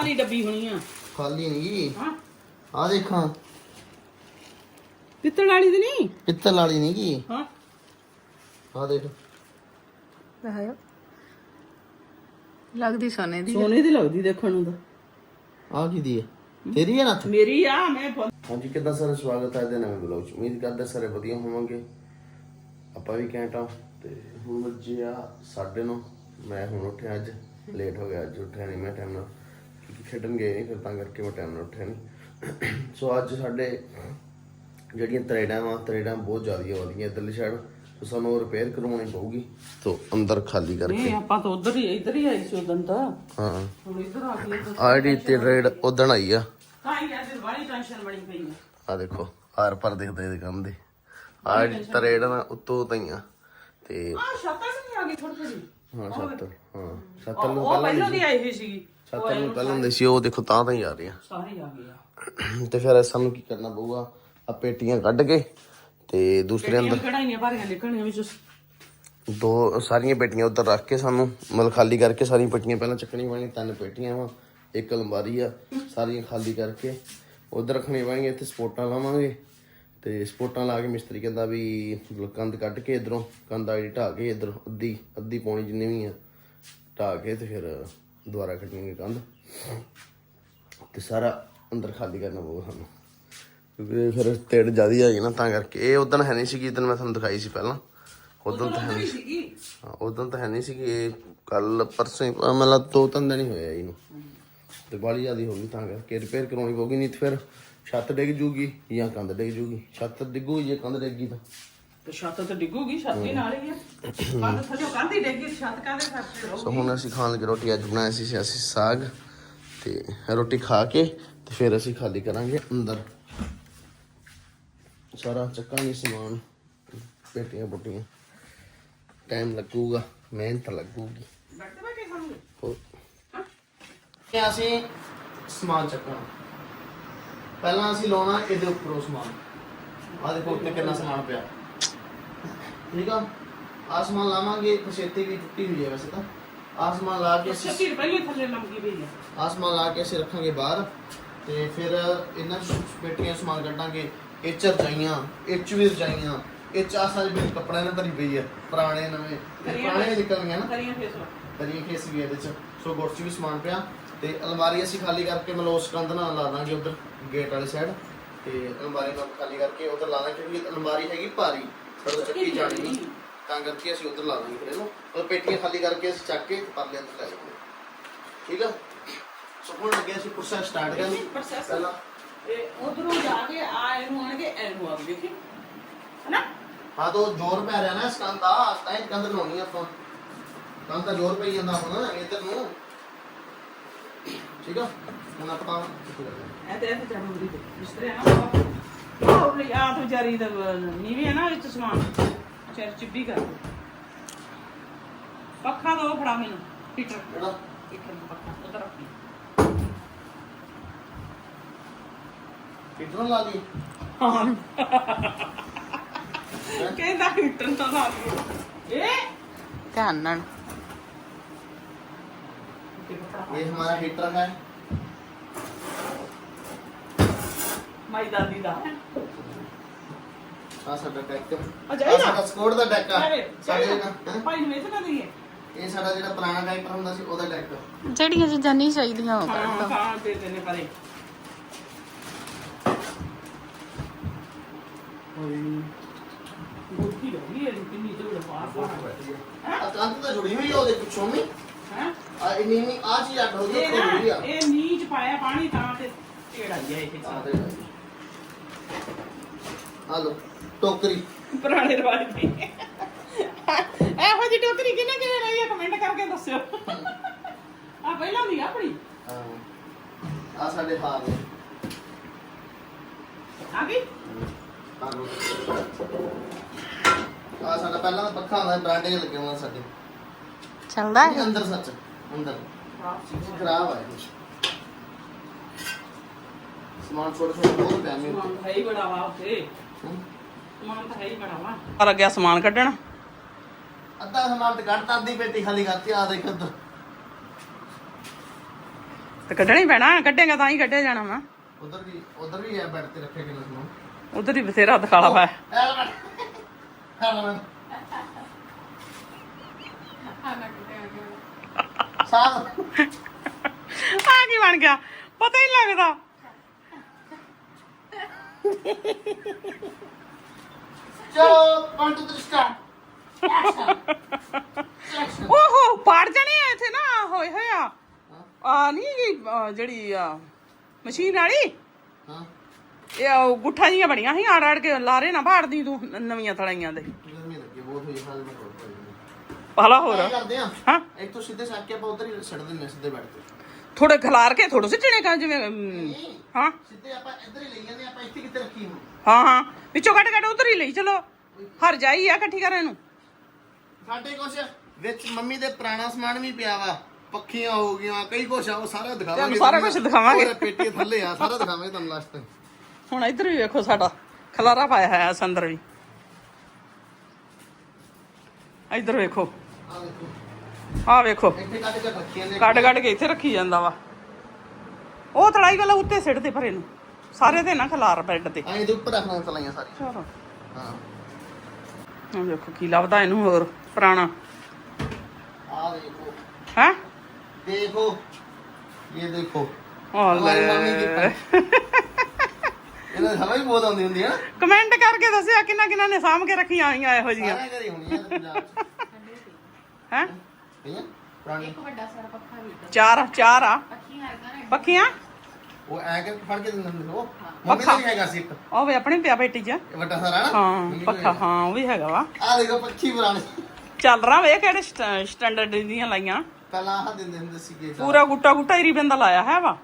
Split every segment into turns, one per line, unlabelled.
ਖਾਲੀ ਡੱਬੀ ਹੋਣੀ ਆ।
ਖਾਲੀ ਨਹੀਂ
ਹਾਂ।
ਆ ਦੇਖਾਂ।
ਪਿੱਤਲ ਵਾਲੀ ਤੇ ਨਹੀਂ?
ਪਿੱਤਲ ਵਾਲੀ ਨਹੀਂ ਗੀ।
ਹਾਂ।
ਆ ਦੇਖ।
ਦਿਖਾਓ ਲੱਗਦੀ ਸੋਨੇ ਦੀ।
ਸੋਨੇ ਦੀ ਲੱਗਦੀ ਦੇਖਣ ਨੂੰ ਤਾਂ।
ਆ ਕੀ ਦੀ ਹੈ ਤੇਰੀ ਹੈ ਨਾ
ਮੇਰੀ ਆ ਮੈਂ
ਹਾਂਜੀ ਕਿੱਦਾਂ ਸਾਰੇ? ਸਵਾਗਤ ਹੈ ਇਹਦੇ ਨਵੇਂ ਬਲੌਗ ਚ। ਉਮੀਦ ਕਰਦਾ ਸਾਰੇ ਵਧੀਆ ਹੋਵਾਂਗੇ। ਆਪਾਂ ਵੀ ਘੈਂਟਾ ਤੇ ਹੁਣ ਵੱਜੇ ਆ ਸਾਢੇ ਨੂੰ। ਮੈਂ ਹੁਣ ਉੱਠਿਆ ਅੱਜ। ਲੇਟ ਹੋ ਗਿਆ ਅੱਜ ਉੱਠਿਆ ਨਹੀਂ ਮੈਂ ਟਾਈਮ ਨਾਲ। ਖੇਡਣ ਗਏ ਨਹੀਂ ਫਿਰ ਤਾਂ ਕਰਕੇ ਮੈਂ ਟਾਈਮ ਨਾਲ ਉੱਠਿਆ ਨਹੀਂ ਸੋ ਅੱਜ ਸਾਡੇ ਜਿਹੜੀਆਂ ਤਰੇੜਾਂ ਵਾ ਤਰੇੜਾਂ ਬਹੁਤ ਜ਼ਿਆਦਾ ਵਧੀਆਂ ਇਧਰਲੀ ਸਾਈਡ ਸੋ ਸਾਨੂੰ ਰਿਪੇਅਰ ਕਰਵਾਉਣੀ ਪਊਗੀ। ਤੋਂ ਅੰਦਰ ਖਾਲੀ ਕਰਕੇ।
ਨਹੀਂ ਆਪਾਂ ਤਾਂ ਉਧਰ ਹੀ ਇੱਧਰ ਹੀ ਆਈ ਸੀ ਉਦੋਂ ਤਾਂ।
ਹਾਂ।
ਹੁਣ ਇੱਧਰ ਆ ਗਏ ਤਾਂ
ਆਈਡੀ ਤੇ ਰੇਡ ਉਦਣ ਆਈ ਆ।
ਤਾਂ ਹੀ ਅੱਜ ਬੜੀ ਟੈਨਸ਼ਨ ਬਣੀ ਪਈ ਆ।
ਆ ਦੇਖੋ ਆਰ ਪਰ ਦਿਖਦੇ ਇਹਦੇ ਕੰਮ ਦੇ। ਆ ਤਰੇੜ ਨਾ ਉੱਤੋਂ ਤਈਆਂ ਤੇ
ਆ ਛਾਤਾ ਵੀ ਆ ਗਈ ਥੋੜੀ ਥੋੜੀ
ਹਾਂ ਸੱਤ ਹਾਂ ਸੱਤ ਨੂੰ
ਉਹ ਪਹਿਲਾਂ ਦੀ ਆਈ ਹੋਈ ਸੀਗੀ।
ਸੱਤ ਨੂੰ ਪਹਿਲਾਂ ਹੁੰਦੇ ਸੀ ਉਹ ਦੇਖੋ ਤਾਂ ਤਾਂ ਹੀ ਆ
ਸਾਰੀ ਆ ਆ।
ਤੇ ਫਿਰ ਸਾਨੂੰ ਕੀ ਕਰਨਾ ਪਊਗਾ ਆ ਪੇਟੀਆਂ ਕੱਢ ਕੇ ਤੇ ਦੂਸਰੇ ਅੰਦਰ
ਕਢਾਈਆਂ ਭਾਰੀਆਂ ਨਿਕਲਣੀਆਂ ਵਿੱਚ।
ਦੋ ਸਾਰੀਆਂ ਪੇਟੀਆਂ ਉੱਧਰ ਰੱਖ ਕੇ ਸਾਨੂੰ ਮਤਲਬ ਖਾਲੀ ਕਰਕੇ ਸਾਰੀਆਂ ਪੇਟੀਆਂ ਪਹਿਲਾਂ ਚੱਕਣੀ ਪੈਣੀ ਤਿੰਨ ਪੇਟੀਆਂ ਵਾ ਇੱਕ ਅਲਮਾਰੀ ਆ ਸਾਰੀਆਂ ਖਾਲੀ ਕਰਕੇ। ਉਧਰ ਰੱਖਣੀ ਪੈਣਗੇ ਇੱਥੇ ਸਪੋਰਟਾਂ ਲਾਵਾਂਗੇ। ਤੇ ਸਪੋਰਟਾਂ ਲਾ ਕੇ ਮਿਸਤਰੀ ਕਹਿੰਦਾ ਵੀ ਮਤਲਬ ਕੰਧ ਕੱਢ ਕੇ ਇਧਰੋਂ ਕੰਧ ਆਈ ਢਾ ਕੇ ਇਧਰ ਅੱਧੀ ਅੱਧੀ ਪੌਣੀ ਜਿੰਨੀ ਵੀ ਆ ਢਾ ਕੇ ਤੇ ਫਿਰ ਦੁਬਾਰਾ ਕੱਟਣੀ ਕੰਧ ਤੇ ਸਾਰਾ ਅੰਦਰ ਖਾਲੀ ਕਰਨਾ ਪਊਗਾ ਸਾਨੂੰ। ਕਿਉਂਕਿ ਫਿਰ ਤੇੜ ਜ਼ਿਆਦੀ ਆ ਗਈ ਨਾ ਤਾਂ ਕਰਕੇ। ਇਹ ਉਦੋਂ ਹੈ ਨਹੀਂ ਸੀਗੀ ਕਿ ਮੈਂ ਤੁਹਾਨੂੰ ਦਿਖਾਈ ਸੀ ਪਹਿਲਾਂ। ਉਦੋਂ ਤਾਂ ਹੈ ਨਹੀਂ
ਸੀਗੀ।
ਹਾਂ ਉਦੋਂ ਤਾਂ ਹੈ ਨਹੀਂ ਸੀਗੀ ਇਹ ਕੱਲ ਪਰਸੋਂ ਹੀ, ਮਤਲਬ ਦੋ ਤਿੰਨ ਦਿਨ ਹੀ ਹੋਇਆ ਇਹਨੂੰ। ਤੇ ਬਾਲੀ ਜਿਆਦੀ ਹੋ ਗਈ ਤਾਂ ਕਰਕੇ। ਰਿਪੇਅਰ ਕਰਾਉਣੀ ਪਊਗੀ ਨਹੀਂ ਤੇ ਫਿਰ ਛੱਤ ਡਿੱਗ ਜੂਗੀ ਜਾਂ ਕੰਧ ਡਿੱਗ ਜੂਗੀ। ਛੱਤ ਡਿੱਗੂ ਜੇ ਕੰਧ ਡਿੱਗੀ ਤਾਂ।
ਤੇ ਛੱਤ ਤੇ ਡਿੱਗੂਗੀ ਛੱਤ ਹੀ ਨਾਲ ਹੀ ਆ। ਕੰਧ ਥੱਲੇ ਕੰਧ ਹੀ ਡਿੱਗੀ ਛੱਤ ਕਾਹਦੇ ਖਾਤੇ ਰਹੂ
ਸੋ ਹੁਣ ਅਸੀਂ ਖਾਣ ਲੱਗੇ ਰੋਟੀ ਅੱਜ ਬਣਾਇਆ ਸੀ ਅਸੀਂ ਸਾਗ ਤੇ ਰੋਟੀ ਖਾ ਕੇ ਤੇ ਫਿਰ ਅਸੀਂ ਖਾਲੀ ਕਰਾਂਗੇ ਅੰਦਰ। ਸਾਰਾ ਚੱਕਾਂਗੇ ਸਮਾਨ ਪੇਟੀਆਂ ਪੁੱਟੀਆਂ। ਟਾਈਮ ਲੱਗੂਗਾ ਮਿਹਨਤ ਲੱਗੂਗੀ।
ਬੈਠੇ ਬੈਠੇ ਖਾਣਗੇ?
ਹੋਰ? ਇਹ ਅਸੀਂ ਸਮਾਨ ਚੱਕਣਾ ਪਹਿਲਾਂ ਅਸੀਂ ਲਾਉਣਾ ਇਹਦੇ ਉੱਪਰੋਂ ਸਮਾਨ। ਆਹ ਦੇਖੋ ਉੱਤੇ ਕਿੰਨਾ ਸਮਾਨ ਪਿਆ। ਠੀਕ ਆ? ਆਹ ਸਮਾਨ ਲਾਵਾਂਗੇ ਪਛੇਤੀ ਵੀ ਟੁੱਟੀ ਹੋਈ ਹੈ ਵੈਸੇ ਤਾਂ। ਆਹ ਸਮਾਨ ਲਾ ਕੇ ਅਸੀਂ
80 ਰੁਪਏ ਥੱਲੇ ਲੰਮਕੀ ਪਈ ਆ।
ਆਸਮਾਨ ਲਾ ਕੇ ਅਸੀਂ ਰੱਖਾਂਗੇ ਬਾਹਰ। ਤੇ ਫਿਰ ਇਹਨਾਂ ਪੇਟੀਆਂ ਸਮਾਨ ਕੱਢਾਂਗੇ। ਇਹ ਚ ਰਜਾਈਆਂ ਇਹ ਚ ਵੀ ਰਜਾਈਆਂ ਇਹ ਚ ਸਾਰੇ ਮੇਰੇ ਕੱਪੜਿਆਂ ਨਾਲ ਭਰੀ ਪਈ ਹੈ ਪੁਰਾਣੇ ਨਵੇਂ। ਤੇ ਪੁਰਾਣੇ ਵੀ ਨਿਕਲ ਗਏ ਨਾ।
ਕਰੀਆਂ ਫੇਸ
ਕਰੀਏ ਖੇਸ ਵੀ ਇਹਦੇ ਚ। ਸੋ ਗੁੜ ਚ ਵੀ ਸਮਾਨ ਪਿਆ। ਤੇ ਅਲਮਾਰੀ ਅਸੀਂ ਖਾਲੀ ਕਰਕੇ ਮਤਲਬ ਉਸ ਕੰਧ ਨਾਲ ਲਾ ਦਾਂਗੇ ਉਧਰ ਗੇਟ ਵਾਲੀ ਸਾਈਡ ਤੇ ਅਲਮਾਰੀ ਨੂੰ ਖਾਲੀ ਕਰਕੇ ਉਧਰ ਲਾ ਦਾਂਗੇ ਕਿਉਂਕਿ ਅਲਮਾਰੀ ਹੈਗੀ ਭਾਰੀ। ਫਿਰ ਚੱਕੀ ਜਾਣੀ ਤਾਂ ਕਰਕੇ ਅਸੀਂ ਉਧਰ ਲਾ ਦਾਂਗੇ ਫਿਰ ਇਹਨੂੰ। ਉਹ ਪੇਟੀਆਂ ਖਾਲੀ ਕਰਕੇ ਅਸੀਂ ਚੱਕ ਕੇ ਪਰਲੇ ਅੰਦਰ ਲੈ ਜਾਵਾਂਗੇ। ਠੀਕ ਆ? ਸੋ ਹੁਣ ਅੱਗੇ ਅਸੀਂ ਪ੍ਰੋਸੈਸ ਸਟਾਰਟ ਕਰਾਂਗੇ।
Process?
ਪਹਿਲਾਂ
ਤੇ ਉਧਰੋਂ ਜਾ ਕੇ ਆ ਇਹਨੂੰ ਆਣਗੇ ਇਹਨੂੰ ਆ ਦੇਖੀ। ਹਨਾ?
ਹਾਂ ਤਾਂ ਜ਼ੋਰ ਪੈ ਰਿਹਾ ਨਾ ਇਸ ਕੰਧ ਦਾ ਤਾਂ ਇਹ ਕੰਧ ਲਾਉਣੀ ਆਪਾਂ। ਕੰਧ ਤਾਂ ਜ਼ੋਰ ਪਈ ਜਾਂਦਾ ਹੁਣ ਇੱਧਰ ਨੂੰ। ਠੀਕ ਆ? ਹੁਣ ਆਪਾਂ
ਇਹ ਤੇ ਇਹ ਤੇ ਇਸ ਤਰ੍ਹਾਂ ਨਾ ਉਹ ਆਪ ਵਿਚਾਰੀ ਦਾ ਨਹੀਂ ਵੀ ਹੈ ਨਾ ਵਿੱਚ ਸਮਾਨ। ਚਿਰ ਚਿੱਬੀ ਕਰ ਪੱਖਾ ਦੋ ਫੜਾ ਮੈਨੂੰ ਹੀਟਰ।
ਕਿਹੜਾ?
ਹੀਟਰ ਨੂੰ ਪੱਖਾ ਉਧਰ ਰੱਖੀ।
ਹੀਟਰ ਲਾ ਲਈ।
ਹਾਂ। ਕਹਿੰਦਾ ਹੀਟਰ ਨਾ ਲਾ ਲਈ। ਇਹ
ਧਿਆਨ ਨਾਲ।
ਇਹ ਹਮਾਰਾ ਹੀਟਰ ਹੈ।
ਮਾਈ ਦਾਦੀ ਦਾ।
ਆ ਸਾਡਾ ਡੈਕ
ਆ ਜਾਏਗਾ?
ਸਾਡਾ ਸਕੋਰ ਦਾ ਡੈਕ ਆ।
ਅਰੇ
ਸਾਡੇ
ਸਾਡੇ
ਜਿਹੜਾ ਹੈਂ?
ਭਾਈ ਨੂੰ ਇਹ ਤਾਂ ਦਈਏ?
ਇਹ ਸਾਡਾ ਜਿਹੜਾ ਪੁਰਾਣਾ ਡਾਈਪਰ ਹੁੰਦਾ ਸੀ ਉਹਦਾ ਡੈਕ
ਜਿਹੜੀਆਂ ਚੀਜ਼ਾਂ ਨਹੀਂ ਚਾਹੀਦੀਆਂ ਉਹ ਕੱਢ
ਹਾਂ
ਦੋ।
ਹਾਂ ਦੇ ਦੇਣੇ ਪਰੇ। ਗੋਤੀ ਰਹੀ ਹੈ ਕਿੰਨੀ ਬਾਹਰ ਬਾਹਰ
ਆ ਕੰਧ ਤਾਂ ਜੁੜੀ ਹੋਈ ਆ ਉਹਦੇ ਪਿੱਛੋਂ ਵੀ।
ਹੈ?
ਆ ਇਹ ਨੀਵੀਂ ਆ ਚੀਜ਼ ਅੱਡ ਹੋ ਗਈ
ਇਹ
ਉੱਥੇ ਜੁੜੀ
ਨਾ
ਆ।
ਇਹ ਨੀਚ ਪਾਇਆ ਪਾਣੀ ਤਾਂ ਤੇ ਢੇੜਾ ਗਿਆ ਇਹ
ਆ ਦੇ ਆ ਲੋ ਟੋਕਰੀ।
ਪੁਰਾਣੇ ਰਿਵਾਜ ਦੀ ਇਹੋ ਜਿਹੀ ਟੋਕਰੀ ਕਿਹਨੇ ਕਿਹਨੇ ਲਈ ਕਮੈਂਟ ਕਰਕੇ ਦੱਸਿਓ। ਆ ਪਹਿਲਾਂ ਦੀ ਆ ਆਪਣੀ।
ਆ ਸਾਡੇ ਹਾਰ
ਆ ਗਈ?
ਆ ਸਾਡਾ ਪਹਿਲਾਂ ਦਾ ਪੱਖਾ ਹੁੰਦਾ ਬਰਾਂਡੇ ਲੱਗੇ ਹੋਣਾ ਸਾਡੇ।
ਚੱਲਦਾ
ਨਹੀਂ,
ਹੈ
ਅੰਦਰ ਸੱਚ ਅੰਦਰ। ਖਰਾਬ ਆ ਕੁਛ। ਸਮਾਨ ਛੋਟਾ ਛੋਟਾ ਬਹੁਤ ਪਿਆ ਮੇਰੇ
ਸਮਾਨ ਤਾਂ ਹੈ ਹੀ ਬੜਾ ਵਾ ਉੱਥੇ। ਸਮਾਨ ਤਾਂ ਹੈ ਹੀ ਬੜਾ ਵਾ। ਆ ਲੱਗਿਆ ਸਮਾਨ ਕੱਢਣ?
ਅੱਧਾ ਸਮਾਨ ਤੇ ਕੱਢਤਾ ਅੱਧੀ ਪੇਟੀ ਖਾਲੀ ਕਰਤੀ ਆ ਦੇਖ ਇੱਧਰ।
ਤੇ ਕੱਢਣਾ ਹੀ ਪੈਣਾ ਕੱਢੇਗਾ ਤਾਂ ਹੀ ਕੱਢਿਆ ਜਾਣਾ ਵਾ।
ਉਧਰ ਵੀ ਉਧਰ ਵੀ ਹੈ ਬੈੱਡ ਤੇ ਰੱਖੇ ਕਿੰਨਾ ਸਮਾਨ।
ਉਧਰ ਹੀ ਬਥੇਰਾ ਦਿਖਾਲਾ ਵਾ।
ਸਾਹ
ਆ ਕੀ ਬਣ ਗਿਆ? ਪਤਾ ਹੀ ਲੱਗਦਾ।
ਚਲੋ 1 2 3 ਸਟਾਰਟ
ਓਹੋ ਪਾੜ ਜਾਣੇ ਆ ਇੱਥੇ ਨਾ। ਹੋਏ ਹੋਇਆ ਆ। ਨਹੀਂ ਜਿਹੜੀ ਆ ਮਸ਼ੀਨ ਵਾਲੀ?
ਹਾਂ।
ਇਹ ਉਹ ਗੁੱਠਾ ਜੀਆਂ ਬਣੀਆਂ ਸੀ ਆੜ ਆੜ ਕੇ ਲਾਰੇ ਨਾ ਫਾੜਦੀ ਤੂੰ ਨ- ਨਵੀਆਂ ਥੜਾਈਆਂ ਦੇ।
ਗਰਮੀ ਲੱਗੀ ਬਹੁਤ ਹੋਈ ਹਾਲ ਮੈਂ ਹੋਰ
ਪਾਲਾ ਹੋਰ।
ਕਰਦੇ ਆ।
ਹਾਂ।
ਇੱਕ ਤੋਂ ਸਿੱਧੇ ਸੱਕ ਕੇ ਆਪਾਂ ਉਧਰ ਹੀ ਛੱਡ ਦਿੰਨੇ ਸਿੱਧੇ ਬੈੱਡ ਤੇ
ਥੋੜੇ ਖਿਲਾਰ ਕੇ ਥੋੜੇ ਸਿੱਟਣੇ ਕਾ ਜਿਵੇਂ ਅਮ, ਹਾਂ।
ਸਿੱਧੇ ਆਪਾਂ ਇੱਧਰ ਹੀ ਲਈ ਜਾਂਦੇ ਆਪਾਂ ਇੱਥੇ ਕਿੱਥੇ ਰੱਖੀ ਹੁਣ
ਹਾਂ ਹਾਂ। ਵਿੱਚੋਂ ਕੱਢ ਕੱਢ ਉਧਰ ਹੀ ਲਈ ਚਲੋ। ਹਰ ਜਾਈ ਆ ਇਕੱਠੀ ਕਰ ਇਹਨੂੰ
ਸਾਡੇ ਕੁਛ ਵਿੱਚ ਮੰਮੀ ਦੇ ਪੁਰਾਣਾ ਸਮਾਨ ਵੀ ਪਿਆ ਵਾ। ਪੱਖੀਆਂ ਹੋ ਗਈਆਂ ਕਈ ਕੁਛ ਆ ਉਹ ਸਾਰਾ ਦਿਖਾਵਾਂਗੇ
ਤੁਹਾਨੂੰ ਸਾਰਾ ਕੁਛ ਦਿਖਾਵਾਂਗੇ।
ਪੇਟੀ ਥੱਲੇ ਆ ਸਾਰਾ ਦਿਖਾਵਾਂਗੇ ਤੁਹਾਨੂੰ ਲਾਸਟ ਤੇ
ਹੁਣ ਇੱਧਰ ਵੀ ਵੇਖੋ ਸਾਡਾ ਖਲਾਰਾ ਪਾਇਆ ਹੋਇਆ ਇਸ ਅੰਦਰ ਵੀ। ਇੱਧਰ ਵੇਖੋ।
ਆ ਦੇਖੋ
ਆਹ ਵੇਖੋ।
ਕੱਢ
ਕੱਢ ਕੇ ਇੱਥੇ ਰੱਖੀ ਜਾਂਦਾ ਵਾ। ਉਹ ਤੜਾਈ ਵਾਲਾ ਉੱਤੇ ਸਿੱਟ ਦੇ ਪਰੇ ਨੂੰ। ਸਾਰੇ ਤੇ ਨਾ ਖਲਾਰ ਬੈੱਡ ਤੇ।
ਐਂ ਦੇ ਉੱਪਰ ਰੱਖਣਾ ਚਲਾਈਆਂ ਸਾਰੀ
ਚਲੋ।
ਹਾਂ।
ਹੁਣ ਵੇਖੋ ਕੀ ਲੱਭਦਾ ਇਹਨੂੰ ਹੋਰ ਪੁਰਾਣਾ।
ਆ ਦੇਖੋ
ਹੈ?
ਦੇਖੋ। ਇਹ ਦੇਖੋ।
ਆ ਲੈ।
ਇਹਨਾਂ ਹਵਾ ਹੀ ਬਹੁਤ ਆਉਂਦੀ ਹੁੰਦੀ ਨਾ
ਕਮੈਂਟ ਕਰਕੇ ਦੱਸਿਆ ਕਿੰਨਾ ਕਿੰਨਾ ਨੇ ਸਾਂਭ ਕੇ ਰੱਖੀਆਂ ਆਈਆਂ ਇਹੋ ਜੀਆਂ
ਸਾਰਿਆਂ ਘਰੇ ਹੋਣੀ ਹੈ ਪੰਜਾਬ ਚ।
ਹੈ?
ਨਹੀਂ ਹੈ? ਪੁਰਾਣੀ
ਚਾਰ ਚਾਰ ਆ। ਪੱਖੀਆਂ
ਉਹ ਐ ਕੇ ਫੜ ਕੇ ਦਿੰਦੇ ਹੁੰਦੇ ਸੀ ਉਹ? ਮੰਮੀ ਦਾ ਵੀ ਹੈਗਾ ਸੀ ਇੱਕ।
ਉਹ ਵੀ ਆਪਣੇ ਪਿਆ ਬੇਟੀ ਚ।
ਇਹ ਵੱਡਾ ਸਾਰਾ ਨਾ?
ਹਾਂ ਪੱਖਾ ਹਾਂ ਉਹ ਵੀ ਹੈਗਾ ਵਾ।
ਆ ਦੇਖੋ ਪੱਖੀ ਪੁਰਾਣੇ।
ਚੱਲ ਰਾਂ ਵੇ ਕਿਹੜੇ ਸਟ- ਸਟੈਂਡਰਡ ਦੀਆਂ ਲਾਈਆਂ?
ਪਹਿਲਾਂ ਆਹ ਦਿੰਦੇ ਹੁੰਦੇ ਸੀਗੇ
ਪੂਰਾ ਗੁੱਟਾ ਗੁੱਟਾ ਹੀ ਰਿਬਨ ਦਾ ਲਾਇਆ ਹੈ ਵਾ।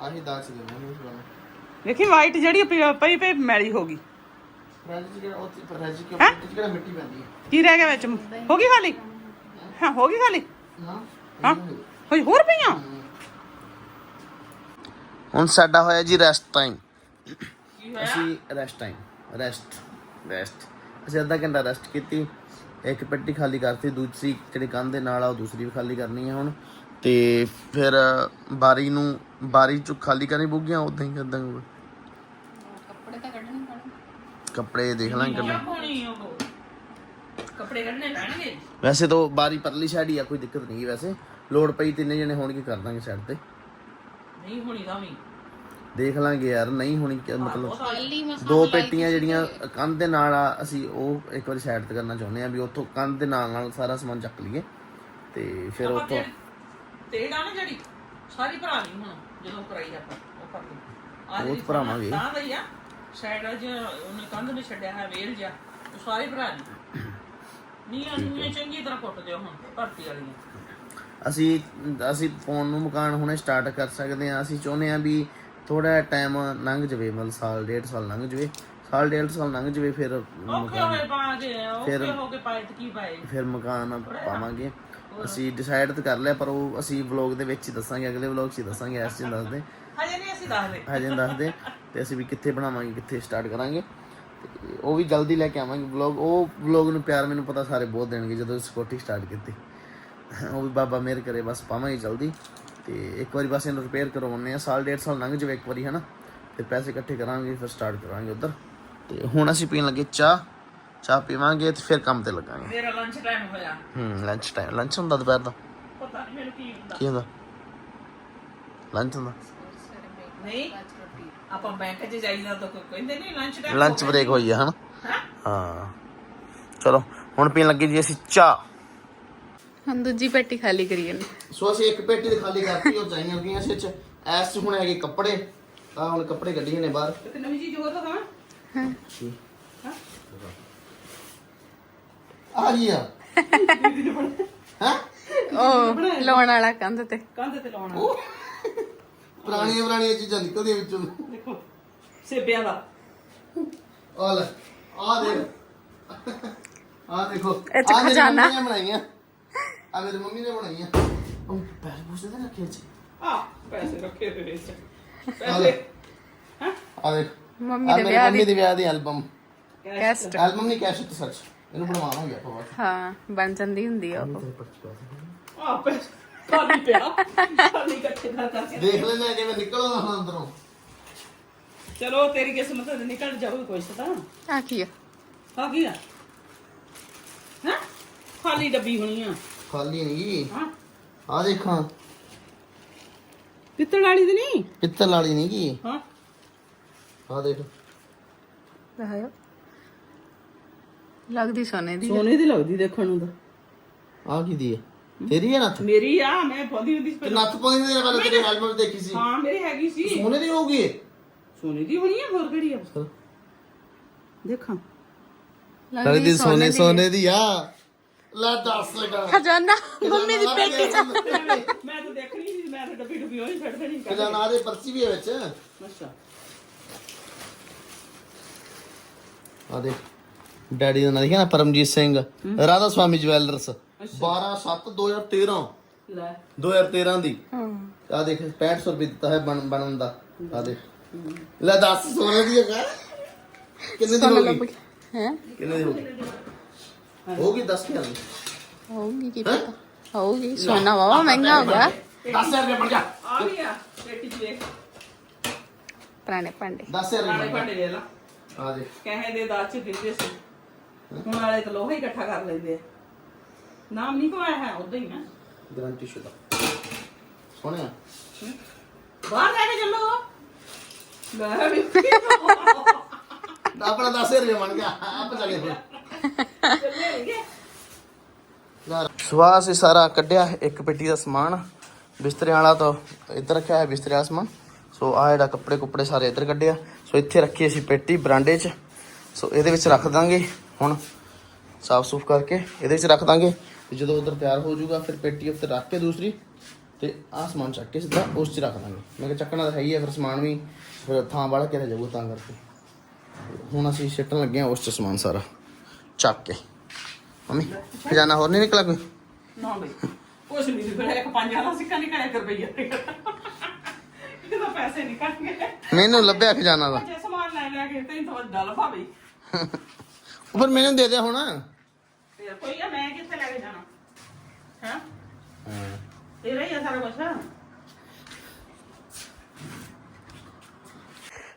ਆਹੀ ਦਾਚ ਦੇ ਮੈਨੂੰ ਪੁਰਾਣਾ।
ਵੇਖੀ ਵਾਈਟ ਜਿਹੜੀ ਪਈ- ਪਈ ਪਈ ਮੈਲੀ ਹੋ ਗਈ।
ਉਹ ਮਿੱਟੀ ਪੈਂਦੀ ਹੈ?
ਕੀ ਰਹਿ ਗਿਆ ਵਿੱਚ? ਹੋ ਗਈ ਖਾਲੀ? ਹਾਂ ਹੋ ਗਈ ਖਾਲੀ? ਹਾਂ ਹੋਈ ਹੋਰ ਪਈਆਂ
ਹੁਣ ਸਾਡਾ ਹੋਇਆ ਜੀ ਰੈਸਟ ਟਾਈਮ ਅਸੀਂ ਰੈਸਟ ਟਾਈਮ ਰੈਸਟ ਰੈਸਟ ਅਸੀਂ ਅੱਧਾ ਘੰਟਾ ਰੈਸਟ ਕੀਤੀ ਇੱਕ ਪੱਟੀ ਖਾਲੀ ਕਰਤੀ ਦੂਸਰੀ ਜਿਹੜੀ ਕੰਧ ਦੇ ਨਾਲ ਆ ਉਹ ਦੂਸਰੀ ਵੀ ਖਾਲੀ ਕਰਨੀ ਹੈ ਹੁਣ। ਤੇ ਫਿਰ ਬਾਰੀ ਨੂੰ ਬਾਰੀ ਚ ਖਾਲੀ ਕਰਨੀ ਬੁੱਗੀਆਂ ਉਦਾਂ ਹੀ ਕਰਦਾਂ
ਕੱਪੜੇ ਤਾਂ ਕੱਢਣੇ ਪੈਣੇ।
ਕੱਪੜੇ ਦੇਖ ਲਾਂਗੇ ਕੱਢਣੇ।
ਕੱਪੜੇ ਕੱਢਣੇ ਪੈਣਗੇ?
ਵੈਸੇ ਤਾਂ ਬਾਰੀ ਪਰਲੀ ਸਾਈਡ ਹੀ ਆ ਕੋਈ ਦਿੱਕਤ ਨਹੀਂ ਵੈਸੇ। ਲੋੜ ਪਈ ਤਿੰਨੇ ਜਣੇ ਹੋਣਗੇ ਕਰ ਦਾਂਗੇ ਸਾਈਡ ਤੇ।
ਨਹੀਂ ਹੋਣੀ ਤਾਂ ਵੀ।
ਦੇਖ ਲਾਂਗੇ ਯਾਰ ਨਹੀਂ ਹੋਣੀ ਕਿ ਮਤਲਬ।
ਕੱਲੀ ਮਸਾਂ
ਦੋ ਪੇਟੀਆਂ ਜਿਹੜੀਆਂ ਕੰਧ ਦੇ ਨਾਲ ਆ ਅਸੀਂ ਉਹ ਇੱਕ ਵਾਰੀ ਸਾਈਡ ਤੇ ਕਰਨਾ ਚਾਹੁੰਦੇ ਆ ਵੀ ਉੱਥੋਂ ਕੰਧ ਦੇ ਨਾਲ ਨਾਲ ਸਾਰਾ ਸਮਾਨ ਚੱਕ ਲਈਏ। ਤੇ ਫਿਰ ਉੱਥੋਂ
ਤੇੜਾ ਨਾ ਜਿਹੜੀ ਸਾਰੀ ਭਰਾ ਲਈ ਹੁਣ ਜਦੋਂ ਕਰਾਈ ਆਪਾਂ ਉਹ ਕਰ ਲਈ। ਆ
ਉਹ ਤਾਂ ਭਰਾਵਾਂਗੇ।
ਤਾਂ ਦਈ ਆ ਸਾਈਡ ਅਜ ਉਹਨੇ ਕੰਧ ਨੇ ਛੱਡਿਆ ਹੈ ਵੇਲ ਜਿਹਾ ਉਹ ਸਾਰੇ ਭਰਾ ਲਈ। ਨਹੀਂ ਅਨੂਏ ਚੰਗੀ ਤਰ੍ਹਾਂ ਕੁੱਟ ਦਿਓ ਹੁਣ ਭਰਤੀ ਵਾਲੀਆਂ।
ਅਸੀਂ ਅਸੀਂ ਫੋਨ ਨੂੰ ਮਕਾਨ ਹੁਣੇ ਸਟਾਰਟ ਕਰ ਸਕਦੇ ਆ ਅਸੀਂ ਚਾਹੁੰਦੇ ਆ ਵੀ ਥੋੜਾ ਟਾਈਮ ਲੰਘ ਜਾਵੇ ਮਤਲਬ ਸਾਲ ਡੇਢ ਸਾਲ ਲੰਘ ਜਾਵੇ। ਸਾਲ ਡੇਢ ਸਾਲ ਲੰਘ ਜਾਵੇ ਫਿਰ
ਹੋਏ ਪਾ ਹੋ ਕੇ ਕੀ ਪਾਏ?
ਫਿਰ ਮਕਾਨ ਪਾਵਾਂਗੇ। ਅਸੀਂ ਡਿਸਾਈਡ ਤਾਂ ਕਰ ਲਿਆ ਪਰ ਉਹ ਅਸੀਂ ਵਲੌਗ ਦੇ ਵਿੱਚ ਹੀ ਦੱਸਾਂਗੇ ਅਗਲੇ ਵਲੌਗ 'ਚ ਹੀ ਦੱਸਾਂਗੇ ਐਸ ਚ ਦੱਸਦੇ।
ਹਜੇ ਨਹੀਂ ਅਸੀਂ ਦੱਸਦੇ।
ਹਜੇ ਨਹੀਂ ਦੱਸਦੇ। ਤੇ ਅਸੀਂ ਵੀ ਕਿੱਥੇ ਬਣਾਵਾਂਗੇ ਕਿੱਥੇ ਸਟਾਰਟ ਕਰਾਂਗੇ। ਉਹ ਵੀ ਜਲਦੀ ਲੈ ਕੇ ਆਵਾਂਗੇ ਵਲੌਗ ਉਹ ਵਲੌਗ ਨੂੰ ਪਿਆਰ ਮੈਨੂੰ ਪਤਾ ਸਾਰੇ ਬਹੁਤ ਦੇਣਗੇ ਜਦੋਂ ਸਕੋਟੀ ਸਟਾਰਟ ਕੀਤੀ। ਉਹ ਵੀ ਬਾਬਾ ਮਿਹਰ ਕਰੇ ਬਸ ਪਾਵਾਂਗੇ ਜਲਦੀ। ਤੇ ਇੱਕ ਵਾਰੀ ਬਸ ਇਹਨੂੰ ਰਿਪੇਅਰ ਕਰਵਾਉਣੇ ਆ ਸਾਲ ਡੇਢ ਸਾਲ ਲੰਘ ਜਾਵੇ ਇੱਕ ਵਾਰੀ ਹਨਾ? ਫਿਰ ਪੈਸੇ ਇਕੱਠੇ ਕਰਾਂਗੇ ਫਿਰ ਸਟਾਰਟ ਕਰਾਂਗੇ ਉਧਰ। ਤੇ ਹੁਣ ਅਸੀਂ ਪੀਣ ਲੱਗੇ ਚਾਹ। ਚਾਹ ਪੀਵਾਂਗੇ ਤੇ ਫਿਰ ਕੰਮ ਤੇ ਲੱਗਾਂਗੇ।
ਮੇਰਾ ਲੰਚ ਟਾਈਮ ਹੋਇਆ।
ਹੂੰ ਲੰਚ ਟਾਈਮ ਲੰਚ ਹੁੰਦਾ ਦੁਪਹਿਰ ਦਾ?
ਪਤਾ ਨਹੀਂ ਮੈਨੂੰ ਕੀ ਹੁੰਦਾ।
ਕੀ ਹੁੰਦਾ? ਲੰਚ ਹੁੰਦਾ?
ਨਹੀਂ। ਆਪਾਂ ਬੈਂਕ 'ਚ ਜਾਈਦਾ ਤਾਂ ਕੋਈ ਕਹਿੰਦੇ ਨਹੀਂ ਲੰਚ ਟਾਈਮ
ਲੰਚ ਬ੍ਰੇਕ ਹੋਈ ਆ ਹਨਾ? ਹਾਂ। ਚਲੋ ਹੁਣ ਪੀਣ ਲੱਗੇ ਜੀ ਅਸੀਂ ਚਾਹ।
ਹੁਣ ਦੂਜੀ ਪੇਟੀ ਖਾਲੀ ਕਰੀਏ ਨੇ
ਸੋ ਅਸੀਂ ਇੱਕ ਪੇਟੀ ਤੇ ਖਾਲੀ ਕਰਤੀ ਉਹ ਜਾਈਆਂ ਗਈਆਂ ਸੀ ਚ ਐਸ ਚ ਹੁਣ ਹੈਗੇ ਕੱਪੜੇ ਆ ਹੁਣ ਕੱਪੜੇ ਕੱਢੀਏ ਨੇ ਬਾਹਰ।
ਤੇ ਨਵੀਂ ਚੀਜ਼ ਹੋਰ ਤਾਂ ਕਹਾਂ
ਆ ਜੀ ਆ। ਹਾਂ?
ਉਹ ਲਾਉਣ ਵਾਲਾ ਕੰਧ ਤੇ।
ਕੰਧ ਤੇ ਲਾਉਣਾ
ਪੁਰਾਣੀਆਂ ਪੁਰਾਣੀਆਂ ਚੀਜ਼ਾਂ ਨਿਕਲਦੀਆਂ ਵਿੱਚੋਂ।
ਦੇਖੋ ਸੇਬਿਆਂ ਦਾ।
ਆ ਲੈ ਆ ਦੇਖ। ਆ ਦੇਖੋ
ਇਹ 'ਚ ਖਜ਼ਾਨਾ।
ਨੇ ਬਣਾਈਆਂ। ਆ ਮੇਰੀ ਮੰਮੀ ਨੇ ਬਣਾਈਆਂ। ਉਹ ਪੈਸੇ ਪੁੱਛਦੇ ਤੇ ਰੱਖੇ ਚ
ਆ ਪੈਸੇ ਰੱਖੇ ਹੋਏ ਵਿੱਚ
ਲੈ।
ਹਾਂ?
ਆ ਦੇਖ।
ਮੰਮੀ ਦੇ ਵਿਆਹ
ਮੰਮੀ
ਦੀ
ਦੀ ਵਿਆਹ ਦੀ ਐਲਬਮ
ਕੈਸਟ।
ਐਲਬਮ ਨਹੀਂ ਕੈਸ਼ ਤੇ ਸੱਚ ਇਹਨੂੰ ਬਣਵਾਵਾਂਗੇ ਆਪਾਂ
ਹਾਂ ਬਣ ਜਾਂਦੀ ਹੁੰਦੀ ਆ ਉਹ।
ਆ ਪੈਸੇ। ਖਾਲੀ ਪਿਆ। ਖਾਲੀ ਇਕੱਠੇ ਕਰ ਕਰਕੇ
ਦੇਖ ਲੈਣਾ ਕਿਵੇਂ ਨਿਕਲਦਾ ਹਾਂ ਅੰਦਰੋਂ।
ਚਲੋ ਤੇਰੀ ਕਿਸਮਤ ਤੇ ਨਿਕਲ ਜਾਊਗੀ ਕੁਛ ਤਾਂ।
ਆ ਕੀ ਆ?
ਆ ਕੀ ਆ? ਹਾਂ? ਖਾਲੀ ਡੱਬੀ ਹੋਣੀ ਆ।
ਖਾਲੀ ਨਹੀਂ
ਹਾਂ।
ਆ ਦੇਖਾਂ
ਪਿੱਤਲ ਵਾਲੀ ਤੇ ਨਹੀਂ?
ਪਿੱਤਲ ਵਾਲੀ ਨਹੀਂ ਕੀ
ਹਾਂ।
ਆ ਦੇਖ।
ਦਿਖਾਓ ਲੱਗਦੀ ਸੋਨੇ ਦੀ
ਸੋਨੇ ਦੀ ਲੱਗਦੀ ਦੇਖਣ ਨੂੰ ਤਾਂ।
ਆ ਕੀ ਦੀ ਹੈ ਤੇਰੀ ਹੈ ਨੱਥ?
ਮੇਰੀ ਆ ਮੈਂ ਪਾਉਂਦੀ ਹੁੰਦੀ ਸੀ
ਤੇ
ਪਹਿਲਾਂ।
ਨੱਥ ਪਾਉਂਦੀ ਤੇਰੇ ਵਾਲੇ ਤੇਰੇ ਐਲਬਮ ਦੇਖੀ ਸੀ।
ਹਾਂ ਮੇਰੀ ਹੈਗੀ ਸੀ।
ਸੋਨੇ ਦੀ ਹੋਊਗੀ ਇਹ?
ਸੋਨੇ ਦੀ ਹੋਣੀ ਆ ਹੋਰ ਕਿਹੜੀ ਆ? ਦੇਖਾਂ।
ਲੱਗਦੀ ਸੋਨੇ ਸੋਨੇ ਦੀ। ਆ। ਲੈ ਦੱਸ ਗਾ
ਖਜ਼ਾਨਾ ਮੰਮੀ ਦੀ ਪੇਟੀ ਚ
ਮੈਂ ਤਾਂ ਦੇਖਣੀ ਸੀ ਮੈਂ ਤਾਂ ਡੱਬੀ ਡੁੱਬੀ ਹੋਈ ਛੱਡ ਦੇਣੀ
ਖਜ਼ਾਨਾ ਦੇ ਪਰਚੀ ਵੀ ਹੈ ਵਿੱਚ।
ਅੱਛਾ।
ਆ ਦੇਖ। ਡੈਡੀ ਦਾ ਨਾਂ ਲਿਖਿਆ ਨਾ ਪਰਮਜੀਤ ਸਿੰਘ ਰਾਧਾ ਸਵਾਮੀ ਜਵੈਲਰਸ। 12 7 2013
ਲੈ।
2013 ਦੀ।
ਹਾਂ।
ਆ ਦੇਖ 6500 ਰੁਪਏ ਦਿੱਤਾ ਹੈ ਬਣ ਬਣਨ ਦਾ। ਆ ਦੇਖ। ਲੈ ਦੱਸ ਸੋਨੇ ਦੀ ਹੈਗਾ। ਕਿੰਨੇ ਦੀ
ਸੋਨਾ
ਹੋਗੀ
ਲੱਭ। ਹੈ?
ਕਿੰਨੇ ਦੀ ਹੋਗੀ ਹੋਗੀ 10000 ਦੀ।
ਹੋਊਗੀ ਕੀ ਪਤਾ। ਹੋਊਗੀ। ਸੋਨਾ ਵਾਵਾ ਮਹਿੰਗਾ ਹੋ ਗਿਆ।
10000 ਰੁਪਏ ਬਣ ਜਾ
ਆ ਵੀ ਆ ਪੇਟੀ ਚ ਵੇਖ
ਪੁਰਾਣੇ ਭਾਂਡੇ।
10000
ਨਾਲੇ
ਰੁਪਏ
ਭਾਂਡੇ ਲੈ ਲਾ।
ਆ ਦੇਖ।
ਕਹੇ ਦੇ ਦਾਚ ਦਿੰਦੇ ਸੀ। ਹੁਣ ਵਾਲੇ ਤਾਂ ਲੋਹਾ ਹੀ ਇਕੱਠਾ ਕਰ ਲੈਂਦੇ ਆ। ਨਾਮ ਨਹੀਂ ਕਮਾਇਆ ਹੈ ਉਦਾਂ ਹੀ ਨਾ
ਗਰੰਟੀ ਸ਼ੁਦਾ ਸੋਹਣਿਆ
ਬਾਹਰ ਲੈ ਕੇ ਚੱਲੋ। ਲੈ ਵੀ।
ਆਪਣਾ 10000 ਰੁਪਏ ਬਣ ਗਿਆ। ਆਪ ਚਲੇ ਫਿਰ
ਚੱਲੇ
ਸਵਾਹ ਸੀ ਸਾਰਾ ਕੱਢਿਆ ਇੱਕ ਪੇਟੀ ਦਾ ਸਮਾਨ। ਬਿਸਤਰੇ ਵਾਲਾ ਤਾਂ ਇੱਧਰ ਰੱਖਿਆ ਹੈ ਬਿਸਤਰੇ ਵਾਲਾ ਸਮਾਨ। ਸੋ ਆ ਜਿਹੜਾ ਕੱਪੜੇ ਕੁੱਪੜੇ ਸਾਰੇ ਇੱਧਰ ਕੱਢਿਆ। ਸੋ ਇੱਥੇ ਰੱਖੀ ਅਸੀਂ ਪੇਟੀ ਬਰਾਂਡੇ 'ਚ। ਸੋ ਇਹਦੇ ਵਿੱਚ ਰੱਖ ਦਾਂਗੇ ਹੁਣ। ਸਾਫ਼ ਸੂਫ ਕਰਕੇ ਇਹਦੇ ਵਿੱਚ ਰੱਖ ਦਾਂਗੇ। ਤੇ ਜਦੋਂ ਉਧਰ ਤਿਆਰ ਹੋ ਜਾਊਗਾ ਫਿਰ ਪੇਟੀ ਉੱਤੇ ਰੱਖ ਕੇ ਦੂਸਰੀ ਤੇ ਆਹ ਸਮਾਨ ਚੱਕ ਕੇ ਸਿੱਧਾ ਉਸ 'ਚ ਰੱਖ ਦਾਂਗੇ। ਮੈਂ ਕਿਹਾ ਚੱਕਣਾ ਤਾਂ ਹੈ ਹੀ ਹੈ ਫਿਰ ਸਮਾਨ ਵੀ ਫਿਰ ਥਾਂ ਵਾਲਾ ਕੇ ਰਹਿ ਜਾਊਗਾ ਤਾਂ ਕਰਕੇ। ਹੁਣ ਅਸੀਂ ਸਿੱਟਣ ਲੱਗੇ ਹਾਂ ਉਸ 'ਚ ਸਮਾਨ ਸਾਰਾ ਚੱਕ ਕੇ। ਮੰਮੀ ਖਜ਼ਾਨਾ ਹੋਰ ਨਹੀਂ ਨਿਕਲਾ ਕੋਈ?
ਨਾ ਬਈ ਕੁਛ ਨਹੀਂ ਫਿਰ ਇੱਕ ਪੰਜ ਵਾਲਾ ਸਿੱਕਾ ਨਿਕਲਿਆ ਕਰ ਰੁਪਈਆ? ਇਹਦਾ ਪੈਸੇ ਨਿਕਲਣਗੇ
ਮੈਨੂੰ ਲੱਭਿਆ ਖਜ਼ਾਨਾ ਦਾ।
ਜੇ ਸਮਾਨ ਲੈ ਲਿਆ ਕੇ ਤੈਨੂੰ ਤਾਂ ਵੱਡਾ ਲਫਾ ਬਈ।
ਉਹ ਮੈਨੂੰ ਦੇ ਦੇ ਹੁਣ
ਫਿਰ ਕੋਈ ਆ ਮੈਂ ਕਿੱਥੇ ਲੈ ਕੇ ਜਾਣਾ ਹਾਂ ਤੇਰਾ ਹੀ ਆ ਸਾਰਾ ਕੁਛ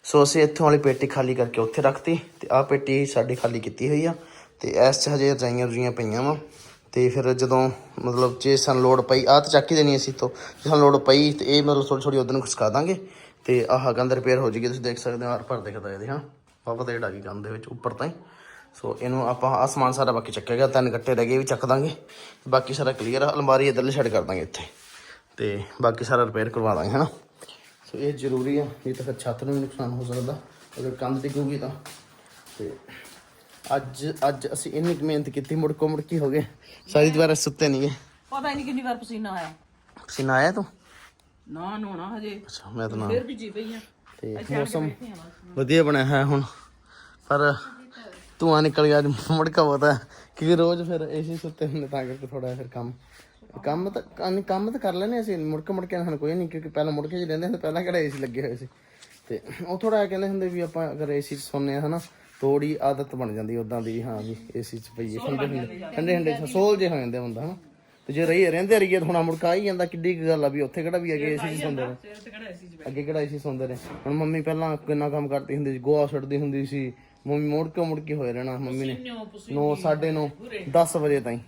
ਸੋ ਅਸੀਂ ਇੱਥੋਂ ਵਾਲੀ ਪੇਟੀ ਖਾਲੀ ਕਰਕੇ ਉੱਥੇ ਰੱਖਤੀ ਤੇ ਆਹ ਪੇਟੀ ਸਾਡੀ ਖਾਲੀ ਕੀਤੀ ਹੋਈ ਆ ਤੇ ਇਸ 'ਚ ਹਜੇ ਰਜਾਈਆਂ ਰੁਜੀਆਂ ਪਈਆਂ ਵਾ ਤੇ ਫਿਰ ਜਦੋਂ ਮਤਲਬ ਜੇ ਸਾਨੂੰ ਲੋੜ ਪਈ, ਆਹ ਤਾਂ ਚੱਕ ਹੀ ਦੇਣੀ ਅਸੀਂ ਤੋਂ ਜੇ ਸਾਨੂੰ ਲੋੜ ਪਈ ਤੇ ਇਹ ਮਤਲਬ ਥੋੜੀ ਥੋੜੀ ਉਧਰ ਨੂੰ ਖਿਸਕਾ ਦਾਂਗੇ ਤੇ ਆਹ ਕੰਧ ਰਿਪੇਅਰ ਹੋ ਜੇਗੀ, ਤੁਸੀਂ ਦੇਖ ਸਕਦੇ ਹੋ ਹਰ ਭਰ ਦਿਖਦਾ ਇਹਦੇ, ਹਾਂ। ਪਾਪਾ ਤੇ ਢਾਗੀ ਕੰਧ ਦੇ ਵਿੱਚ ਉੱਪਰ ਤਾਈਂ। ਸੋ ਇਹਨੂੰ ਆਪਾਂ ਆਹ ਸਮਾਨ ਸਾਰਾ ਬਾਕੀ ਚੱਕਿਆ ਗਿਆ ਤਿੰਨ ਗੱਟੇ ਰਹਿ ਗਏ ਇਹ ਵੀ ਚੱਕ ਦਾਂਗੇ। ਬਾਕੀ ਸਾਰਾ ਕਲੀਅਰ ਆ ਅਲਮਾਰੀ ਇੱਧਰਲੇ ਛੱਡ ਕਰ ਦਾਂਗੇ ਇੱਥੇ। ਤੇ ਬਾਕੀ ਸਾਰਾ ਰਿਪੇਅਰ ਕਰਵਾ ਦਾਂਗੇ ਹਨਾ? ਸੋ ਇਹ ਜ਼ਰੂਰੀ ਆ ਨਹੀਂ ਤਾਂ ਫਿਰ ਛੱਤ ਨੂੰ ਵੀ ਨੁਕਸਾਨ ਹੋ ਸਕਦਾ ਅਗਰ ਕੰਧ ਡਿੱਗੂਗੀ ਤਾਂ। ਤੇ ਅੱਜ ਅੱਜ ਅਸੀਂ ਇੰਨੀ ਕੁ ਮਿਹਨਤ ਕੀਤੀ ਮੁੜ ਕੋ ਮੁੜ ਕੀ ਹੋ ਗਏ ਸਾਰੀ ਦੁਬਾਰਾ ਸੁੱਤੇ ਨਹੀਂ ਗਏ
ਪਤਾ ਨਹੀਂ ਕਿੰਨੀ ਵਾਰ ਪਸੀਨਾ ਆਇਆ।
ਪਸੀਨਾ ਆਇਆ ਤੂੰ?
ਨਾ ਨਹਾਉਣਾ ਹਜੇ।
ਅੱਛਾ ਮੈਂ ਤਾਂ ਨਾ
ਫਿਰ ਵੀ ਜੀ ਪਈ ਆ।
ਤੇ ਮੌਸਮ ਵਧੀਆ ਬਣਿਆ ਹੈ ਹੁਣ। ਪਰ ਧੂਆਂ ਨਿਕਲ ਗਿਆ, ਅੱਜ ਮੁੜਕਾ ਪਤਾ ਕਿ ਰੋਜ਼ ਫਿਰ ਏਸੀ ਸੁੱਤੇ ਹੁੰਦੇ, ਤਾਂ ਕਰਕੇ ਥੋੜਾ ਫਿਰ ਕੰਮ। ਕੰਮ ਤਾਂ ਕੰਮ- ਕੰਮ ਤਾਂ ਕਰ ਲੈਨੇ ਅਸੀਂ, ਮੁੜਕ ਮੁੜ ਕੇ ਸਾਨੂੰ ਕੋਈ ਨਹੀਂ, ਕਿਉਂਕਿ ਪਹਿਲਾਂ ਮੁੜ ਕੇ ਚ ਰਹਿੰਦੇ ਹੁੰਦੇ, ਪਹਿਲਾਂ ਕਿਹੜਾ ਏਸੀ ਲੱਗੇ ਹੋਏ ਸੀ। ਤੇ ਉਹ ਥੋੜਾ ਕਹਿੰਦੇ ਹੁੰਦੇ ਵੀ ਆਪਾਂ ਅਗਰ ਏਸੀ ਚ ਸੌਂਦੇ ਆ ਹਨਾ ਥੋੜੀ ਆਦਤ ਬਣ ਜਾਂਦੀ ਉਦਾਂ ਦੀ ਵੀ ਹਾਂ ਵੀ ਏਸੀ ਚ ਪਈਏ ਠੰਡੇ ਹੁੰਦੇ ਠੰਡੇ ਠੰਡੇ ਸੋਲ ਜੇ ਹੋ ਜਾਂਦੇ ਹੁੰਦਾ ਹਨਾ। ਤੇ ਜੇ ਰਹੀ ਰਹਿੰਦੇ ਰਹੀਏ ਤਾਂ ਹੁਣ ਮੁੜਕਾ ਹੀ ਜਾਂਦਾ ਕਿੱਡੀ ਕੁ ਗੱਲ ਆ ਵੀ ਉੱਥੇ ਕਿਹੜਾ ਵੀ ਅੱਗੇ ਏਸੀ ਚ ਸੌਂਦੇ ਨੇ।
ਸਿਰ ਤੇ ਕਿਹੜਾ ਸੀ ਜੀ
ਅੱਗੇ ਕਿਹੜਾ ਸੀ ਸੌਂਦੇ ਨੇ? ਹੁਣ ਮੰਮੀ ਪਹਿਲਾਂ ਕਿੰਨਾ ਕੰਮ ਕਰਦੀ ਹੁੰਦੀ ਸੀ ਗੋਹਾ ਸੁੱਟਦੀ ਹੁੰਦੀ ਸੀ। ਮੰਮੀ ਮੁੜ ਕੇ ਮੁੜ ਕੇ ਹੋਏ ਰਹਿਣਾ ਮੰਮੀ ਨੇ। 9 9:30 10 ਵਜੇ ਤਾਈਂ।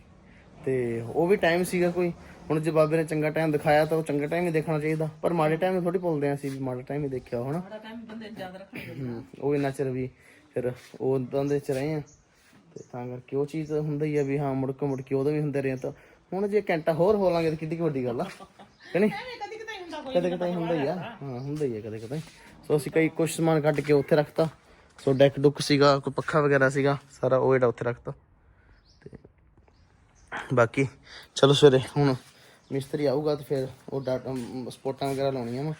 ਤੇ ਉਹ ਵੀ ਟਾਈਮ ਸੀਗਾ ਕੋਈ। ਹੁਣ ਜੇ ਬਾਬੇ ਨੇ ਚੰਗਾ ਟਾਈਮ ਦਿਖਾਇਆ ਤਾਂ ਉਹ ਚੰਗਾ ਟਾਈਮ ਹੀ ਦੇਖਣਾ ਚਾਹੀਦਾ। ਪਰ ਮਾੜੇ ਟਾਈਮ ਥੋੜੀ ਭੁੱਲਦੇ ਆ ਅਸੀਂ ਵੀ ਮਾੜਾ ਟਾਈਮ ਹੀ ਦੇਖਿਆ ਹੋਣਾ।
ਬੜਾ ਟਾਈਮ ਬੰਦੇ ਨੂੰ ਯਾਦ ਰੱਖਣਾ
ਹਮ, ਉਹ ਇੰਨਾ ਚਿਰ ਵੀ ਫਿਰ ਉਹ ਉਦਾਂ ਦੇ ਚ ਰਹੇ ਆ ਤੇ ਤਾਂ ਕਰਕੇ ਉਹ ਚੀਜ਼ ਹੁੰਦਾ ਹੀ ਆ ਵੀ ਹਾਂ ਮੁੜ ਕੇ ਮੁੜ ਕੇ ਉਦੋਂ ਵੀ ਹੁੰਦੇ ਰਹੇ ਤਾਂ ਹੁਣ ਜੇ ਘੰਟਾ ਹੋਰ ਹੋ ਲਾਂਗੇ ਤਾਂ ਕਿੱਡੀ ਕੁ ਵੱਡੀ ਗੱਲ ਆ। ਕਿ ਨਹੀਂ?
ਕਦੀ ਕਦਾਈ ਹੁੰਦਾ ਕੋਈ
ਕਦੇ ਕਦੇ ਹੁੰਦਾ ਹੀ ਆ। ਹਾਂ ਹੁੰਦਾ ਹੀ ਆ ਕਦੇ ਕਦੇ ਸੋ ਅਸੀਂ ਕਈ ਕੁਝ ਸਮਾਨ ਕੱਢ ਕੇ ਉੱਥੇ ਰੱਖਤਾ। ਸੋ ਡੈਕ ਡੁੱਕ ਸੀਗਾ ਕੋਈ ਪੱਖਾ ਵਗੈਰਾ ਸੀਗਾ ਸਾਰਾ ਉਹ ਜਿਹੜਾ ਉੱਥੇ ਰੱਖਤਾ। ਤੇ ਬਾਕੀ ਚਲੋ ਸਵੇਰੇ ਹੁਣ ਮਿਸਤਰੀ ਆਊਗਾ ਤੇ ਫਿਰ ਉਹ ਡਾਟਾ ਸਪੋਰਟਾਂ ਵਗੈਰਾ ਲਾਉਣੀਆਂ ਵਾ।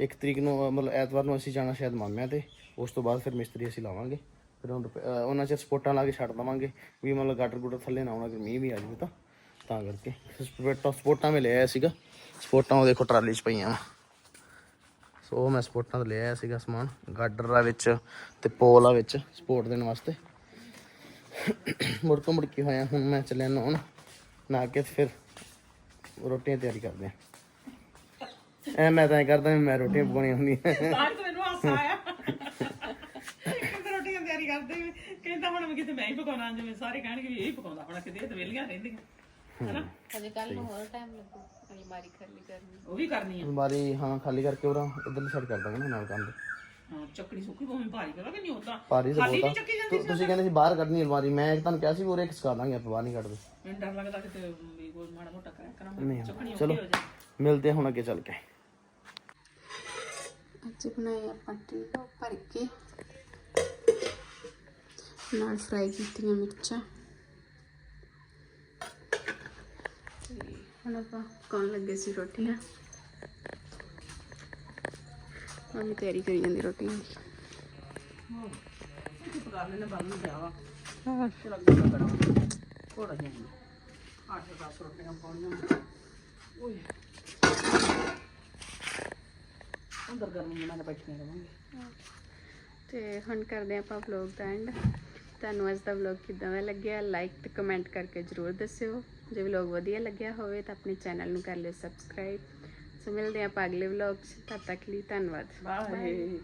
ਇੱਕ ਤਰੀਕ ਨੂੰ ਮਤਲਬ ਐਤਵਾਰ ਨੂੰ ਅਸੀਂ ਜਾਣਾ ਸ਼ਾਇਦ ਮਾਮਿਆਂ ਤੇ। ਉਸ ਤੋਂ ਬਾਅਦ ਫਿਰ ਮਿਸਤਰੀ ਅਸੀਂ ਲਾਵਾਂਗੇ। ਫਿਰ ਉਹਨਾਂ ਚਿਰ ਸਪੋਰਟਾਂ ਲਾ ਕੇ ਛੱਡ ਦਵਾਂਗੇ। ਵੀ ਮਤਲਬ ਗਾਟਰ ਗੁਟਰ ਥੱਲੇ ਨਾ ਆਉਣਾ ਕਿ ਮੀਂਹ ਵੀ ਆ ਜਾਵੇ ਤਾਂ। ਤਾਂ ਕਰਕੇ। ਸਪੋਰਟਾਂ ਸਪੋਰਟਾਂ ਮੈਂ ਲੈ ਆਇਆ ਸੀਗਾ। ਸਪੋਰਟਾਂ ਉਹ ਦੇਖੋ ਟਰਾਲੀ 'ਚ ਪਈਆਂ ਵਾ। ਸੋ ਮੈਂ ਸਪੋਰਟਾਂ ਤੋਂ ਲੈ ਆਇਆ ਸੀਗਾ ਸਮਾਨ। ਗਾਡਰ ਆ ਵਿੱਚ ਤੇ ਪੋਲ ਆ ਵਿੱਚ ਸਪੋਰਟ ਦੇਣ ਵਾਸਤੇ। ਮੁੜ ਤੋਂ ਹੋਇਆ। ਹੁਣ ਮੈਂ ਚੱਲਿਆ ਨਹਾਉਣ। ਨਹਾ ਕੇ ਫਿਰ ਰੋਟੀਆਂ ਤਿਆਰੀ ਕਰਦੇ ਆ ਐ ਮੈਂ ਤਾਂ ਐਂ ਕਰਦਾ ਮੈਂ ਰੋਟੀਆਂ ਪਕਾਉਣੀਆਂ ਹੁੰਦੀਆਂ।
ਤਾਂ ਮੈਨੂੰ ਹਾਸਾ ਆਇਆ। ਰੋਟੀਆਂ ਤਿਆਰੀ ਕਰਦੇ ਕਹਿੰਦਾ ਹੁਣ ਮੈਂ ਕਿਤੇ ਮੈਂ ਹੀ ਪਕਾਉਣਾ, ਜਿਵੇਂ ਸਾਰੇ ਕਹਿਣਗੇ ਵੀ ਇਹ ਪਕਾਉਂਦਾ। ਹੁਣ ਕਿਤੇ ਇਹ ਰਹਿੰਦੀਆਂ। ਹੈਨਾ?
ਅਜੇ ਕੱਲ ਨੂੰ ਹੋਰ ਟਾਈਮ ਲੱਗੂ। ਅਲਮਾਰੀ ਖਾਲੀ ਕਰਨੀ।
ਉਹ ਵੀ ਕਰਨੀ ਆ?
ਅਲਮਾਰੀ ਹਾਂ ਖਾਲੀ ਕਰਕੇ ਉਹਦਾ ਇਧਰਲੀ ਸਾਈਡ ਕਰ ਦਾਂਗੇ ਨਾ ਨਾਲ ਕੰਧ।
ਹਾਂ ਚੱਕਣੀ ਸੁੱਕੀ ਭਾਵੇਂ ਭਾਰੀ ਕਰੋ ਕਿ ਨਹੀਂ ਉਦਾਂ
ਭਾਰੀ ਤਾਂ
ਖਾਲੀ
ਬਹੁਤ
ਨਹੀਂ ਚੱਕੀ
ਆ
ਜਾਂਦੀ
ਤੁ- ਤੁਸੀਂ ਕਹਿੰਦੇ ਸੀ ਬਾਹਰ ਕੱਢਣੀ ਅਲਮਾਰੀ ਮੈਂ ਤੁਹਾਨੂੰ ਕਿਹਾ ਸੀ ਵੀ ਉਰੇ ਖਸਕਾ ਦਾਂਗੇ ਆਪਾਂ ਬਾਹਰ ਨਹੀਂ ਕੱਢਦੇ।
ਮੈਨੂੰ ਡਰ ਲੱਗਦਾ ਕਿਤੇ ਵੀ ਕੋਈ ਮਾੜਾ ਮੋਟਾ ਕਰਿਆ ਕਰਾਂ
ਨਹੀਂ
ਚੱਕਣੀ ਔਖੀ
ਚਲੋ
ਹੋ ਜਾਏ।
ਮਿਲਦੇ ਹੁਣ ਅੱਗੇ ਚੱਲ ਕੇ।
ਅੱਜ ਬਣਾਏ ਆਪਾਂ ਟਿੰਡੋ ਭਰ ਕੇ ਨਾਲ ਫਰਾਈ ਕੀਤੀਆਂ ਮਿਰਚਾਂ ਤੇ ਹੁਣ ਆਪਾਂ ਕੌਣ ਲੱਗੇ ਸੀ ਰੋਟੀਆਂ। ਮੰਮੀ ਤਿਆਰੀ ਕਰੀ ਜਾਂਦੀ ਰੋਟੀਆਂ ਦੀ।
ਪਕਾ ਲੈਣੇ ਕੜਾ ਰੋਟੀਆਂ ਪਾਉਣੀਆਂ ਓਏ। ਅੰਦਰ ਗਰਮੀ ਨਾਲ ਬੈਠੀਆਂ ਰਵਾਂਗੇ
ਤੇ ਹੁਣ ਕਰਦੇ ਆਪਾਂ ਵਲੌਗ ਦਾ ਐਂਡ ਤੁਹਾਨੂੰ ਅੱਜ ਦਾ ਵਲੌਗ ਕਿਦਾਂ ਦਾ ਲੱਗਿਆ? ਲਾਈਕ ਤੇ ਕਮੈਂਟ ਕਰਕੇ ਜਰੂਰ ਦੱਸਿਓ। ਜੇ ਵਲੌਗ ਵਧੀਆ ਲੱਗਿਆ ਹੋਵੇ ਤਾਂ ਆਪਣੇ ਚੈਨਲ ਨੂੰ ਕਰ ਲਿਓ ਸਬਸਕ੍ਰਾਈਬ ਸੋ ਮਿਲਦੇ ਆਪਾਂ ਅਗਲੇ ਵਲੌਗ 'ਚ। ਤਦ ਤੱਕ ਲਈ ਧੰਨਵਾਦ।
ਬਾਏ